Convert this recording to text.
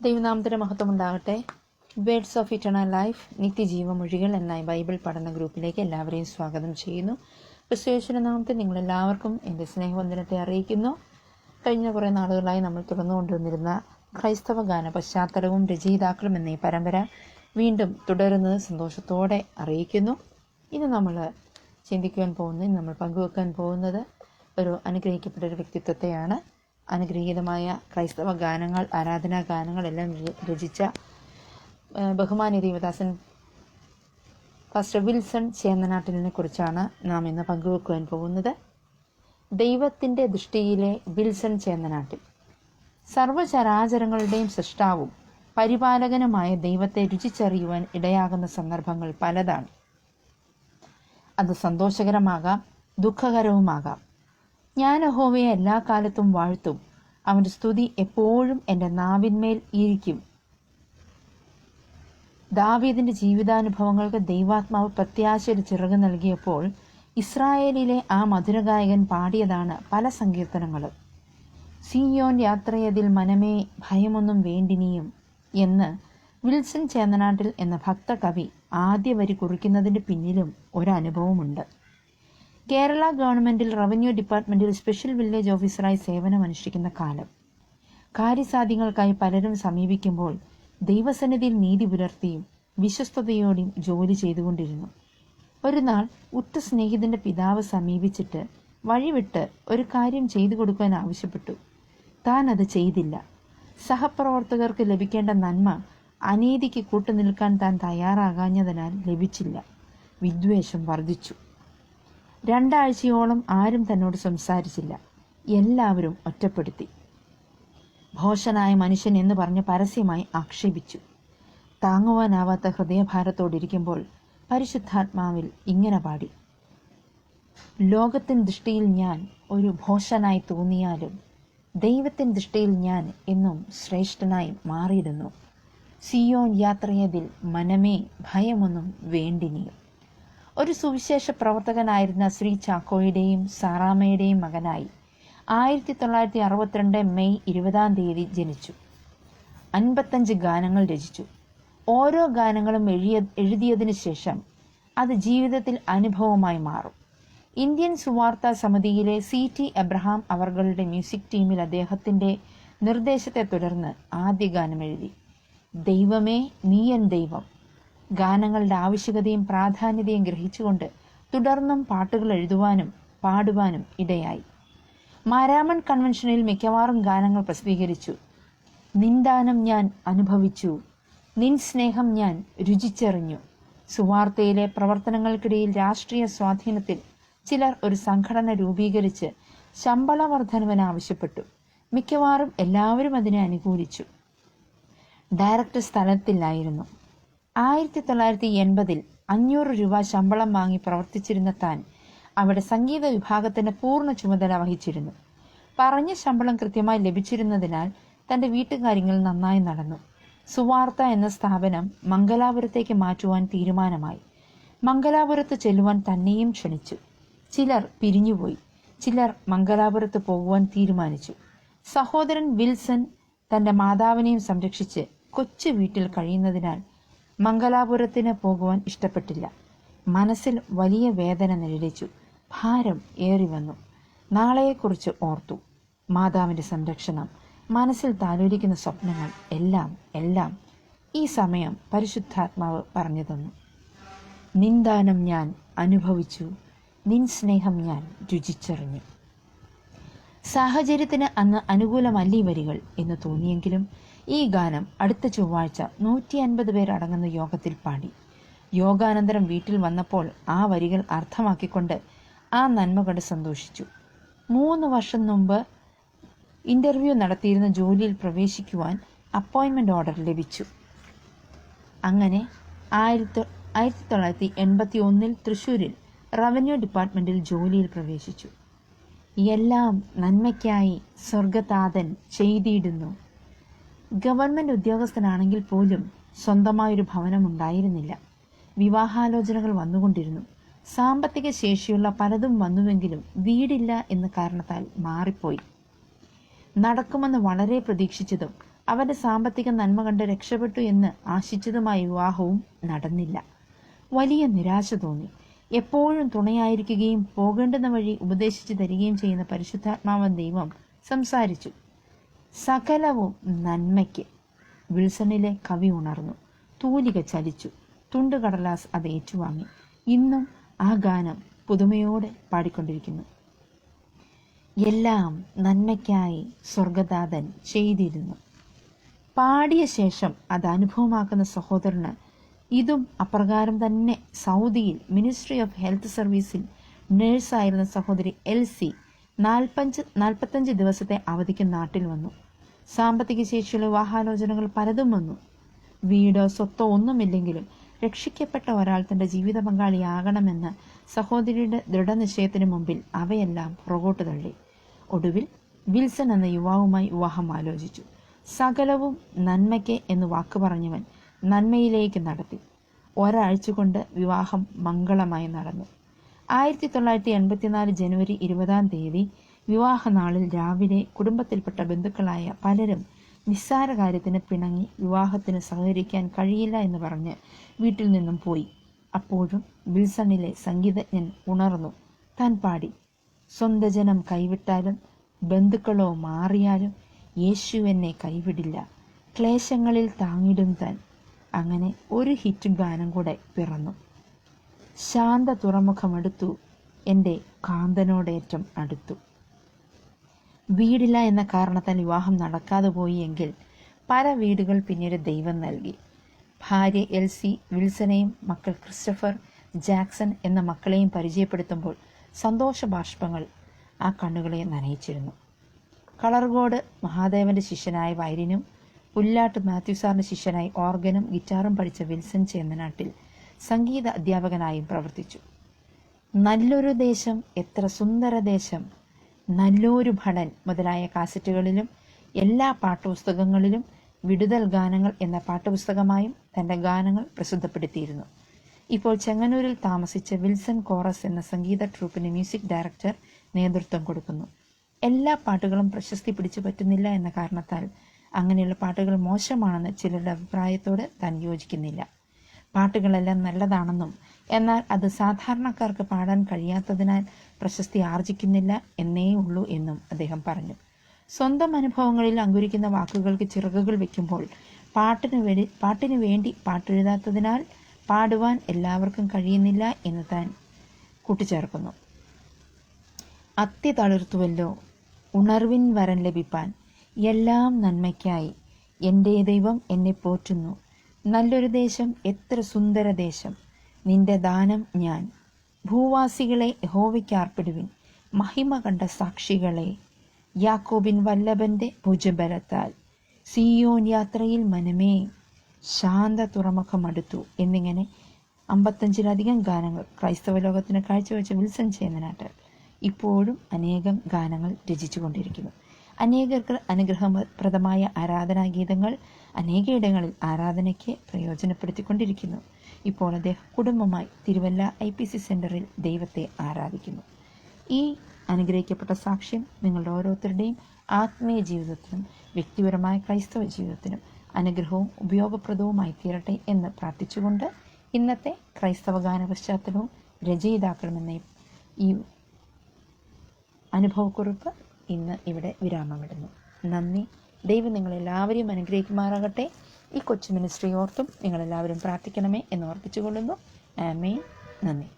ദൈവനാമത്തിന് മഹത്വം ഉണ്ടാകട്ടെ വേർഡ്സ് ഓഫ് ഇറ്റേണൽ ലൈഫ് നിത്യജീവ നിത്യജീവമൊഴികൾ എന്ന ബൈബിൾ പഠന ഗ്രൂപ്പിലേക്ക് എല്ലാവരെയും സ്വാഗതം ചെയ്യുന്നു. ക്രിസ്തുയേശുവിന്റെ നാമത്തിൽ നിങ്ങളെല്ലാവർക്കും എന്റെ സ്നേഹവന്ദനത്തെ അറിയിക്കുന്നു. കഴിഞ്ഞ കുറേ നാളുകളായി നമ്മൾ തുറന്നുകൊണ്ടുവന്നിരുന്ന ക്രൈസ്തവ ഗാന പശ്ചാത്തലവും രചയിതാക്കളും എന്ന പരമ്പര വീണ്ടും തുടരുന്നത് സന്തോഷത്തോടെ അറിയിക്കുന്നു. ഇന്ന് നമ്മൾ ചിന്തിക്കുവാൻ പോകുന്നത് നമ്മൾ പങ്കുവെക്കാൻ പോകുന്നത് ഒരു അനുഗ്രഹിക്കപ്പെട്ട ഒരു വ്യക്തിത്വത്തെയാണ്. അനുഗ്രഹീതമായ ക്രൈസ്തവ ഗാനങ്ങൾ ആരാധനാ ഗാനങ്ങളെല്ലാം രചിച്ച ബഹുമാനി ദൈവദാസൻ ഫാസ്റ്റർ വിൽസൺ ചേന്നനാട്ടിലിനെ കുറിച്ചാണ് നാം ഇന്ന് പങ്കുവെക്കുവാൻ പോകുന്നത്. ദൈവത്തിന്റെ ദൃഷ്ടിയിലെ വിൽസൺ ചേന്നനാട്ടിൽ. സർവചരാചരങ്ങളുടെയും സൃഷ്ടാവും പരിപാലകനുമായ ദൈവത്തെ രുചിച്ചറിയുവാൻ ഇടയാകുന്ന സന്ദർഭങ്ങൾ പലതാണ്. അത് സന്തോഷകരമാകാം ദുഃഖകരവുമാകാം. ഞാൻ യഹോവയെ എല്ലാ കാലത്തും വാഴ്ത്തും. അവന്റെ സ്തുതി എപ്പോഴും എന്റെ നാവിന്മേൽ ഇരിക്കും. ദാവീദിന്റെ ജീവിതാനുഭവങ്ങൾക്ക് ദൈവാത്മാവ് പ്രത്യാശയുടെ ചിറക് നൽകിയപ്പോൾ ഇസ്രായേലിലെ ആ മധുരഗായകൻ പാടിയതാണ് പല സങ്കീർത്തനങ്ങളും. സിയോൻ യാത്രയതിൽ മനമേ ഭയമൊന്നും വേണ്ടിനിയും എന്ന് വിൽസൺ ചേന്നനാട്ടിൽ എന്ന ഭക്തകവി ആദ്യ വരി കുറിക്കുന്നതിന് പിന്നിലും ഒരനുഭവമുണ്ട് കേരള ഗവൺമെന്റിൽ റവന്യൂ ഡിപ്പാർട്ട്മെന്റിൽ സ്പെഷ്യൽ വില്ലേജ് ഓഫീസറായി സേവനമനുഷ്ഠിക്കുന്ന കാലം. കാര്യസാധ്യങ്ങൾക്കായി പലരും സമീപിക്കുമ്പോൾ ദൈവസന്നിധിയിൽ നീതി പുലർത്തിയും വിശ്വസ്തയോടെയും ജോലി ചെയ്തുകൊണ്ടിരുന്നു. ഒരു നാൾ ഉറ്റ സ്നേഹിതന്റെ പിതാവ് സമീപിച്ചിട്ട് വഴിവിട്ട് ഒരു കാര്യം ചെയ്തു കൊടുക്കാൻ ആവശ്യപ്പെട്ടു. താൻ അത് ചെയ്തില്ല. സഹപ്രവർത്തകർക്ക് ലഭിക്കേണ്ട നന്മ അനീതിക്ക് കൂട്ടുനിൽക്കാൻ താൻ തയ്യാറാകാഞ്ഞതിനാൽ ലഭിച്ചില്ല. വിദ്വേഷം വർദ്ധിച്ചു. രണ്ടാഴ്ചയോളം ആരും തന്നോട് സംസാരിച്ചില്ല. എല്ലാവരും ഒറ്റപ്പെടുത്തി. ഭോഷനായ മനുഷ്യൻ എന്ന് പറഞ്ഞ് പരസ്യമായി ആക്ഷേപിച്ചു. താങ്ങുവാനാവാത്ത ഹൃദയഭാരത്തോടിരിക്കുമ്പോൾ പരിശുദ്ധാത്മാവിൽ ഇങ്ങനെ പാടി. ലോകത്തിൻ ദൃഷ്ടിയിൽ ഞാൻ ഒരു ഭോഷനായി തോന്നിയാലും ദൈവത്തിൻ ദൃഷ്ടിയിൽ ഞാൻ എന്നും ശ്രേഷ്ഠനായി മാറിയിരുന്നു. സിയോൺ യാത്രയതിൽ മനമേ ഭയമൊന്നും വേണ്ടിനിയും. ഒരു സുവിശേഷ പ്രവർത്തകനായിരുന്ന ശ്രീ ചാക്കോയുടെയും സാറാമയുടെയും മകനായി. ആയിരത്തി തൊള്ളായിരത്തി അറുപത്തിരണ്ട് മെയ് ഇരുപതാം തീയതി ജനിച്ചു. അൻപത്തഞ്ച് ഗാനങ്ങൾ രചിച്ചു. ഓരോ ഗാനങ്ങളും എഴുതിയ എഴുതിയതിനു ശേഷം അത് ജീവിതത്തിൽ അനുഭവമായി മാറും. ഇന്ത്യൻ സുവാർത്താ സമിതിയിലെ സി ടി എബ്രഹാം അവർകളുടെ മ്യൂസിക് ടീമിൽ അദ്ദേഹത്തിന്റെ നിർദ്ദേശത്തെ തുടർന്ന് ആദ്യ ഗാനം എഴുതി. ദൈവമേ നീയൻ ദൈവം ഗാനങ്ങളുടെ ആവശ്യകതയും പ്രാധാന്യതയും ഗ്രഹിച്ചുകൊണ്ട് തുടർന്നും പാട്ടുകൾ എഴുതുവാനും പാടുവാനും ഇടയായി. മാരാമൺ കൺവെൻഷനിൽ മിക്കവാറും ഗാനങ്ങൾ പ്രസിദ്ധീകരിച്ചു. നിന്ദാനം ഞാൻ അനുഭവിച്ചു. നിൻ സ്നേഹം ഞാൻ രുചിച്ചറിഞ്ഞു. സുവാർത്തയിലെ പ്രവർത്തനങ്ങൾക്കിടയിൽ രാഷ്ട്രീയ സ്വാധീനത്തിൽ ചിലർ ഒരു സംഘടന രൂപീകരിച്ച് ശമ്പള വർധനവിന് ആവശ്യപ്പെട്ടു. മിക്കവാറും എല്ലാവരും അതിനെ അനുകൂലിച്ചു. ഡയറക്ടർ സ്ഥലത്തില്ലായിരുന്നു. ആയിരത്തി തൊള്ളായിരത്തി എൺപതിൽ അഞ്ഞൂറ് രൂപ ശമ്പളം വാങ്ങി പ്രവർത്തിച്ചിരുന്ന താൻ അവിടെ സംഗീത വിഭാഗത്തിന് പൂർണ ചുമതല വഹിച്ചിരുന്നു. പറഞ്ഞ ശമ്പളം കൃത്യമായി ലഭിച്ചിരുന്നതിനാൽ തന്റെ വീട്ടുകാര്യങ്ങൾ നന്നായി നടന്നു. സുവാർത്ത എന്ന സ്ഥാപനം മംഗലാപുരത്തേക്ക് മാറ്റുവാൻ തീരുമാനമായി. മംഗലാപുരത്ത് ചെല്ലുവാൻ തന്നെയും ക്ഷണിച്ചു. ചിലർ പിരിഞ്ഞുപോയി. ചിലർ മംഗലാപുരത്ത് പോകുവാൻ തീരുമാനിച്ചു. സഹോദരൻ വിൽസൺ തന്റെ മാതാവിനെയും സംരക്ഷിച്ച് കൊച്ചു വീട്ടിൽ കഴിയുന്നതിനാൽ മംഗലാപുരത്തിന് പോകുവാൻ ഇഷ്ടപ്പെട്ടില്ല. മനസ്സിൽ വലിയ വേദന നിഴലിച്ചു. ഭാരം ഏറി വന്നു. നാളെയെക്കുറിച്ച് ഓർത്തു. മാതാവിന്റെ സംരക്ഷണം മനസ്സിൽ താലോലിക്കുന്ന സ്വപ്നങ്ങൾ എല്ലാം എല്ലാം ഈ സമയം പരിശുദ്ധാത്മാവ് പറഞ്ഞു തന്നു. നിന്ദാനം ഞാൻ അനുഭവിച്ചു. നിൻ സ്നേഹം ഞാൻ രുചിച്ചറിഞ്ഞു. സാഹചര്യത്തിന് അന്ന് അനുകൂലമല്ല വരികൾ എന്ന് തോന്നിയെങ്കിലും ഈ ഗാനം അടുത്ത ചൊവ്വാഴ്ച നൂറ്റി അൻപത് പേരടങ്ങുന്ന യോഗത്തിൽ പാടി. യോഗാനന്തരം വീട്ടിൽ വന്നപ്പോൾ ആ വരികൾ അർത്ഥമാക്കിക്കൊണ്ട് ആ നന്മ കണ്ട് സന്തോഷിച്ചു. മൂന്ന് വർഷം മുമ്പ് ഇന്റർവ്യൂ നടത്തിയിരുന്ന ജോലിയിൽ പ്രവേശിക്കുവാൻ അപ്പോയിൻമെന്റ് ഓർഡർ ലഭിച്ചു. അങ്ങനെ ആയിരത്തി ആയിരത്തി തൊള്ളായിരത്തി എൺപത്തി ഒന്നിൽ തൃശ്ശൂരിൽ റവന്യൂ ഡിപ്പാർട്ട്മെന്റിൽ ജോലിയിൽ പ്രവേശിച്ചു. എല്ലാം നന്മയ്ക്കായി സ്വർഗതാതൻ ചെയ്തിടുന്നു. ഗവൺമെന്റ് ഉദ്യോഗസ്ഥനാണെങ്കിൽ പോലും സ്വന്തമായൊരു ഭവനം ഉണ്ടായിരുന്നില്ല. വിവാഹാലോചനകൾ വന്നുകൊണ്ടിരുന്നു. സാമ്പത്തിക ശേഷിയുള്ള പലതും വന്നുവെങ്കിലും വീടില്ല എന്ന കാരണത്താൽ മാറിപ്പോയി. നടക്കുമെന്ന് വളരെ പ്രതീക്ഷിച്ചതും അവന്റെ സാമ്പത്തിക നന്മ കണ്ട് രക്ഷപ്പെട്ടു എന്ന് ആശിച്ചതുമായ വിവാഹവും നടന്നില്ല. വലിയ നിരാശ തോന്നി. എപ്പോഴും തുണയായിരിക്കുകയും പോകേണ്ടുന്ന വഴി ഉപദേശിച്ചു തരികയും ചെയ്യുന്ന പരിശുദ്ധാത്മാവൻ ദൈവം സംസാരിച്ചു. സകലവും നന്മയ്ക്ക് വിൽസണിലെ കവി ഉണർന്നു. തൂലിക ചലിച്ചു. തുണ്ടുകടലാസ് അത് ഏറ്റുവാങ്ങി. ഇന്നും ആ ഗാനം പുതുമയോടെ പാടിക്കൊണ്ടിരിക്കുന്നു. എല്ലാം നന്മയ്ക്കായി സ്വർഗദാതൻ ചെയ്തിരുന്നു. പാടിയ ശേഷം അത് അനുഭവമാക്കുന്ന സഹോദരന് ഇതും അപ്രകാരം തന്നെ സൗദിയിൽ മിനിസ്ട്രി ഓഫ് ഹെൽത്ത് സർവീസിൽ നേഴ്സായിരുന്ന സഹോദരി എൽ സി നാൽപ്പഞ്ച് നാൽപ്പത്തഞ്ച് ദിവസത്തെ അവധിക്ക് നാട്ടിൽ വന്നു. സാമ്പത്തിക ശേഷിയുള്ള വിവാഹാലോചനകൾ പലതും വന്നു. വീടോ സ്വത്തോ ഒന്നുമില്ലെങ്കിലും രക്ഷിക്കപ്പെട്ട ഒരാൾ തന്റെ ജീവിത പങ്കാളിയാകണമെന്ന് സഹോദരിയുടെ ദൃഢനിശ്ചയത്തിന് മുമ്പിൽ അവയെല്ലാം പുറകോട്ട് തള്ളി. ഒടുവിൽ വിൽസൺ എന്ന യുവാവുമായി വിവാഹം ആലോചിച്ചു. സകലവും നന്മയ്ക്ക് എന്ന് വാക്ക് പറഞ്ഞവൻ നന്മയിലേക്ക് നടത്തി. ഒരാഴ്ച കൊണ്ട് വിവാഹം മംഗളമായി നടന്നു. ആയിരത്തി തൊള്ളായിരത്തി എൺപത്തിനാല് ജനുവരി ഇരുപതാം തീയതി വിവാഹ നാളിൽ രാവിലെ കുടുംബത്തിൽപ്പെട്ട ബന്ധുക്കളായ പലരും നിസ്സാര കാര്യത്തിന് പിണങ്ങി വിവാഹത്തിന് സഹകരിക്കാൻ കഴിയില്ല എന്ന് പറഞ്ഞ് വീട്ടിൽ നിന്നും പോയി. അപ്പോഴും വിൽസണിലെ സംഗീതജ്ഞൻ ഉണർന്നു. താൻ പാടി. സ്വന്തം ജനം കൈവിട്ടാലും ബന്ധുക്കളോ മാറിയാലും യേശു എന്നെ കൈവിടില്ല. ക്ലേശങ്ങളിൽ താങ്ങിടും താൻ. അങ്ങനെ ഒരു ഹിറ്റ് ഗാനം കൂടെ പിറന്നു. ശാന്ത തുറമുഖമെടുത്തു. എന്റെ കാന്തനോടേറ്റം അടുത്തു. വീടില്ല എന്ന കാരണത്താൽ വിവാഹം നടക്കാതെ പോയി എങ്കിൽ പല വീടുകൾ പിന്നീട് ദൈവം നൽകി. ഭാര്യ എൽസി വിൽസനെയും മക്കൾ ക്രിസ്റ്റഫർ ജാക്സൺ എന്ന മക്കളെയും പരിചയപ്പെടുത്തുമ്പോൾ സന്തോഷ ബാഷ്പങ്ങൾ ആ കണ്ണുകളെ നനയിച്ചിരുന്നു. കളർകോട് മഹാദേവന്റെ ശിഷ്യനായ വൈരിനും പുല്ലാട്ട് മാത്യു സാറിന്റെ ശിഷ്യനായി ഓർഗനും ഗിറ്റാറും പഠിച്ച വിൽസൺ ചേന്നനാട്ടിൽ സംഗീത അധ്യാപകനായും പ്രവർത്തിച്ചു. നല്ലൊരു ദേശം എത്ര സുന്ദര ദേശം നല്ലൊരു ഭടൻ മുതലായ കാസറ്റുകളിലും എല്ലാ പാഠപുസ്തകങ്ങളിലും വിടുതൽ ഗാനങ്ങൾ എന്ന പാഠപുസ്തകമായും തന്റെ ഗാനങ്ങൾ പ്രസിദ്ധപ്പെടുത്തിയിരുന്നു. ഇപ്പോൾ ചെങ്ങന്നൂരിൽ താമസിച്ച വിൽസൺ കോറസ് എന്ന സംഗീത ട്രൂപ്പിന് മ്യൂസിക് ഡയറക്ടർ നേതൃത്വം കൊടുക്കുന്നു. എല്ലാ പാട്ടുകളും പ്രശസ്തി പിടിച്ചു പറ്റുന്നില്ല എന്ന കാരണത്താൽ അങ്ങനെയുള്ള പാട്ടുകൾ മോശമാണെന്ന് ചിലരുടെ അഭിപ്രായത്തോട് താൻ യോജിക്കുന്നില്ല. പാട്ടുകളെല്ലാം നല്ലതാണെന്നും എന്നാൽ അത് സാധാരണക്കാർക്ക് പാടാൻ കഴിയാത്തതിനാൽ പ്രശസ്തി ആർജിക്കുന്നില്ല എന്നേ ഉള്ളൂ എന്നും അദ്ദേഹം പറഞ്ഞു. സ്വന്തം അനുഭവങ്ങളിൽ അങ്കുരിക്കുന്ന വാക്കുകൾക്ക് ചിറകുകൾ വയ്ക്കുമ്പോൾ പാട്ടിന് വേണ്ടി പാട്ടിന് വേണ്ടി പാട്ടെഴുതാത്തതിനാൽ പാടുവാൻ എല്ലാവർക്കും കഴിയുന്നില്ല എന്ന് താൻ കൂട്ടിച്ചേർക്കുന്നു. അത്തി തളിർത്തുവല്ലോ ഉണർവിൻ വരൻ ലഭിപ്പാൻ. എല്ലാം നന്മയ്ക്കായി. എന്റെ ദൈവം എന്നെ പോറ്റുന്നു. നല്ലൊരു ദേശം എത്ര സുന്ദര ദേശം. നിന്റെ ദാനം ഞാൻ. ഭൂവാസികളെ യഹോവയ്ക്കാർപ്പിടുവിൻ മഹിമ കണ്ട സാക്ഷികളെ. യാക്കോബിൻ വല്ലഭന്റെ ഭുജബലത്താൽ. സിയോൻ യാത്രയിൽ മനമേ. ശാന്ത തുറമുഖമടുത്തു എന്നിങ്ങനെ അമ്പത്തഞ്ചിലധികം ഗാനങ്ങൾ ക്രൈസ്തവ ലോകത്തിന് കാഴ്ചവെച്ച വിൽസൺ ചേന്ദനാട്ട് ഇപ്പോഴും അനേകം ഗാനങ്ങൾ രചിച്ചുകൊണ്ടിരിക്കുന്നു. അനേകർക്ക് അനുഗ്രഹപ്രദമായ ആരാധനാഗീതങ്ങൾ അനേകയിടങ്ങളിൽ ആരാധനയ്ക്ക് പ്രയോജനപ്പെടുത്തിക്കൊണ്ടിരിക്കുന്നു. ഇപ്പോൾ അദ്ദേഹം കുടുംബമായി തിരുവല്ല ഐ പി സി സെന്ററിൽ ദൈവത്തെ ആരാധിക്കുന്നു. ഈ അനുഗ്രഹിക്കപ്പെട്ട സാക്ഷ്യം നിങ്ങളുടെ ഓരോരുത്തരുടെയും ആത്മീയ ജീവിതത്തിനും വ്യക്തിപരമായ ക്രൈസ്തവ ജീവിതത്തിനും അനുഗ്രഹവും ഉപയോഗപ്രദവുമായി തീരട്ടെ എന്ന് പ്രാർത്ഥിച്ചുകൊണ്ട് ഇന്നത്തെ ക്രൈസ്തവ ഗാന പശ്ചാത്തലവും രചയിതാക്കളുമെന്ന ഈ അനുഭവക്കുറിപ്പ് ഇന്ന് ഇവിടെ വിരാമമിടുന്നു. നന്ദി. ദൈവം നിങ്ങളെല്ലാവരെയും അനുഗ്രഹിക്കുമാറാകട്ടെ. ഈ കൊച്ചു മിനിസ്ട്രി ഓർത്തും നിങ്ങളെല്ലാവരും പ്രാർത്ഥിക്കണമേ എന്ന് ഓർപ്പിച്ചുകൊള്ളുന്നു. ആമേ നന്ദി.